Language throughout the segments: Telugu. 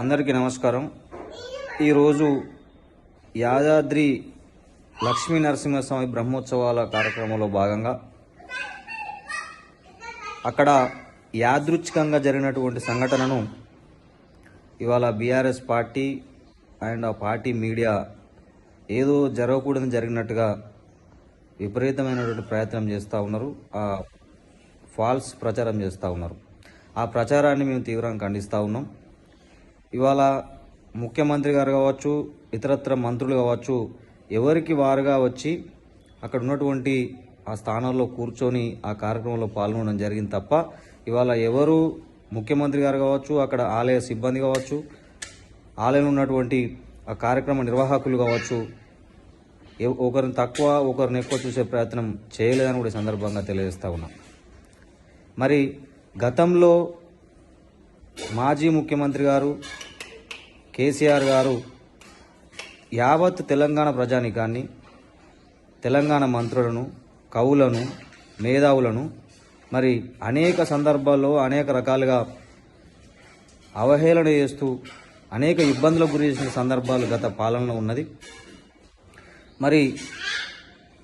అందరికీ నమస్కారం. ఈరోజు యాదాద్రి లక్ష్మీ నరసింహస్వామి బ్రహ్మోత్సవాల కార్యక్రమంలో భాగంగా అక్కడ యాదృచ్ఛికంగా జరిగినటువంటి సంఘటనను ఇవాళ బీఆర్ఎస్ పార్టీ అండ్ ఆ పార్టీ మీడియా ఏదో జరగకూడదని జరిగినట్టుగా విపరీతమైనటువంటి ప్రయత్నం చేస్తూ ఉన్నారు. ఆ ఫాల్స్ ప్రచారం చేస్తూ ఉన్నారు. ఆ ప్రచారాన్ని మేము తీవ్రంగా ఖండిస్తూ ఉన్నాం. ఇవాళ ముఖ్యమంత్రి గారు కావచ్చు ఇతరత్ర మంత్రులు కావచ్చు ఎవరికి వారుగా వచ్చి అక్కడ ఉన్నటువంటి ఆ స్థానాల్లో కూర్చొని ఆ కార్యక్రమంలో పాల్గొనడం జరిగింది తప్ప ఇవాళ ఎవరు ముఖ్యమంత్రి గారు కావచ్చు అక్కడ ఆలయ సిబ్బంది కావచ్చు ఆలయంలో ఉన్నటువంటి ఆ కార్యక్రమ నిర్వాహకులు కావచ్చు ఒకరిని తక్కువ ఒకరిని ఎక్కువ చూసే ప్రయత్నం చేయలేదని కూడా సందర్భంగా తెలియజేస్తా ఉన్నాం. మరి గతంలో మాజీ ముఖ్యమంత్రి గారు కేసీఆర్ గారు యావత్ తెలంగాణ ప్రజానికాన్ని తెలంగాణ మంత్రులను కవులను మేధావులను మరి అనేక సందర్భాల్లో అనేక రకాలుగా అవహేళన చేస్తూ అనేక ఇబ్బందులకు గురి చేసిన సందర్భాలు గత పాలనలో ఉన్నది. మరి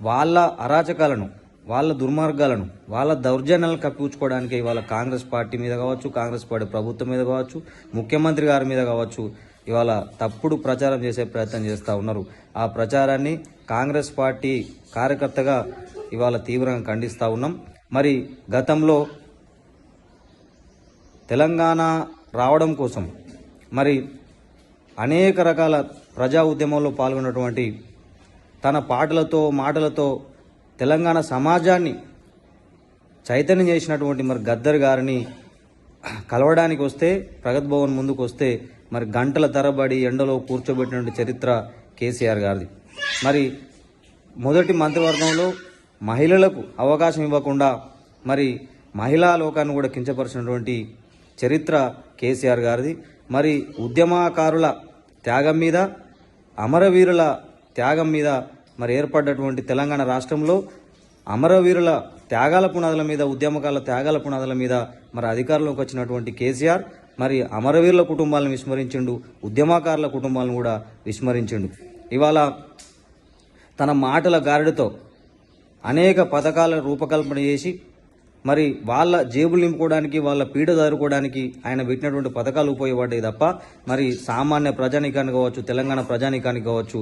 వాళ్ళ అరాచకాలను వాళ్ళ దుర్మార్గాలను వాళ్ళ దౌర్జన్యాలను కప్పించుకోవడానికి వాళ్ళ కాంగ్రెస్ పార్టీ మీద కావచ్చు కాంగ్రెస్ పార్టీ ప్రభుత్వం మీద కావచ్చు ముఖ్యమంత్రి గారి మీద కావచ్చు ఇవాళ తప్పుడు ప్రచారం చేసే ప్రయత్నం చేస్తూ ఉన్నారు. ఆ ప్రచారాన్ని కాంగ్రెస్ పార్టీ కార్యకర్తగా ఇవాళ తీవ్రంగా ఖండిస్తూ ఉన్నాం. మరి గతంలో తెలంగాణ రావడం కోసం మరి అనేక రకాల ప్రజా ఉద్యమంలో పాల్గొన్నటువంటి తన పాటలతో మాటలతో తెలంగాణ సమాజాన్ని చైతన్యం చేసినటువంటి మరి గద్దర్ గారిని కలవడానికి వస్తే ప్రగత్ భవన్ ముందుకు వస్తే మరి గంటల తరబడి ఎండలో కూర్చోబెట్టినటువంటి చరిత్ర కేసీఆర్ గారిది. మరి మొదటి మంత్రివర్గంలో మహిళలకు అవకాశం ఇవ్వకుండా మరి మహిళా లోకాన్ని కూడా కించపరిచినటువంటి చరిత్ర కేసీఆర్ గారిది. మరి ఉద్యమకారుల త్యాగం మీద అమరవీరుల త్యాగం మీద మరి ఏర్పడ్డటువంటి తెలంగాణ రాష్ట్రంలో అమరవీరుల త్యాగాల పునాదుల మీద ఉద్యమకాల త్యాగాల పునాదుల మీద మరి అధికారంలోకి వచ్చినటువంటి కేసీఆర్ మరి అమరవీరుల కుటుంబాలను విస్మరించిండు ఉద్యమకారుల కుటుంబాలను కూడా విస్మరించిండు. ఇవాళ తన మాటల గారడితో అనేక పథకాల రూపకల్పన చేసి మరి వాళ్ళ జేబులు నింపుకోవడానికి వాళ్ళ పీడ దారుకోవడానికి ఆయన పెట్టినటువంటి పథకాలు ఉపయోగపడ్డాయి తప్ప మరి సామాన్య ప్రజానికానికి కావచ్చు తెలంగాణ ప్రజానికానికి కావచ్చు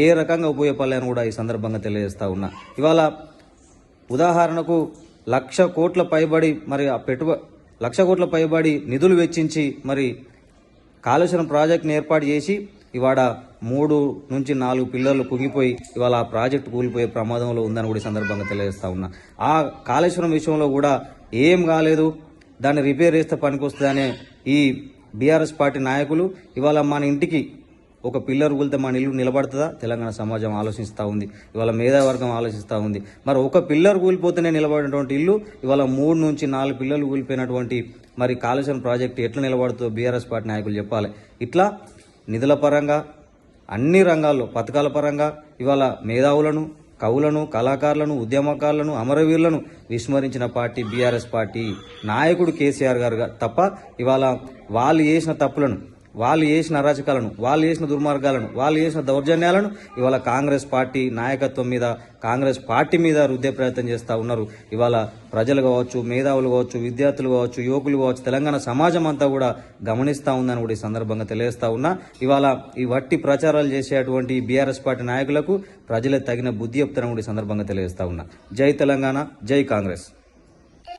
ఏ రకంగా ఉపయోగపడలేని కూడా ఈ సందర్భంగా తెలియజేస్తా ఉన్నా. ఇవాళ ఉదాహరణకు లక్ష కోట్ల పైబడి మరి ఆ పెట్టుబ లక్ష కోట్ల పైబడి నిధులు వెచ్చించి మరి కాళేశ్వరం ప్రాజెక్టును ఏర్పాటు చేసి ఇవాడ మూడు నుంచి నాలుగు పిల్లర్లు కుంగిపోయి ఇవాళ ఆ ప్రాజెక్టు కూలిపోయే ప్రమాదంలో ఉందని కూడా ఈ సందర్భంగా తెలియజేస్తా ఉన్నా. ఆ కాళేశ్వరం విషయంలో కూడా ఏం కాలేదు. దాన్ని రిపేర్ చేస్తే పనికొస్తుందనే ఈ బీఆర్ఎస్ పార్టీ నాయకులు ఇవాళ మన ఇంటికి ఒక పిల్లర్ కూలితే మన ఇల్లు నిలబడుతుందా? తెలంగాణ సమాజం ఆలోచిస్తూ ఉంది. ఇవాళ మేధావర్గం ఆలోచిస్తూ ఉంది. మరి ఒక పిల్లర్ కూలిపోతేనే నిలబడినటువంటి ఇల్లు ఇవాళ మూడు నుంచి నాలుగు పిల్లలు కూలిపోయినటువంటి మరి కాళేశ్వరం ప్రాజెక్టు ఎట్లా నిలబడుతుందో బీఆర్ఎస్ పార్టీ నాయకులు చెప్పాలి. ఇట్లా నిధుల పరంగా అన్ని రంగాల్లో పథకాల పరంగా ఇవాళ మేధావులను కవులను కళాకారులను ఉద్యమకారులను అమరవీరులను విస్మరించిన పార్టీ బీఆర్ఎస్ పార్టీ నాయకుడు కేసీఆర్ గారు తప్ప ఇవాళ వాళ్ళు చేసిన తప్పులను వాళ్ళు చేసిన అరాచకాలను వాళ్ళు చేసిన దుర్మార్గాలను వాళ్ళు చేసిన దౌర్జన్యాలను ఇవాళ కాంగ్రెస్ పార్టీ నాయకత్వం మీద కాంగ్రెస్ పార్టీ మీద రుద్దే ప్రయత్నం చేస్తూ ఉన్నారు. ఇవాళ ప్రజలు కావచ్చు మేధావులు కావచ్చు విద్యార్థులు కావచ్చు యువకులు కావచ్చు తెలంగాణ సమాజం అంతా కూడా గమనిస్తూ ఉందని కూడా ఈ సందర్భంగా తెలియజేస్తా ఉన్నా. ఇవాళ ఈ వట్టి ప్రచారాలు చేసేటువంటి బీఆర్ఎస్ పార్టీ నాయకులకు ప్రజలే తగిన బుద్ధి చెప్తారని కూడా ఈ సందర్భంగా తెలియజేస్తా ఉన్నా. జై తెలంగాణ జై కాంగ్రెస్.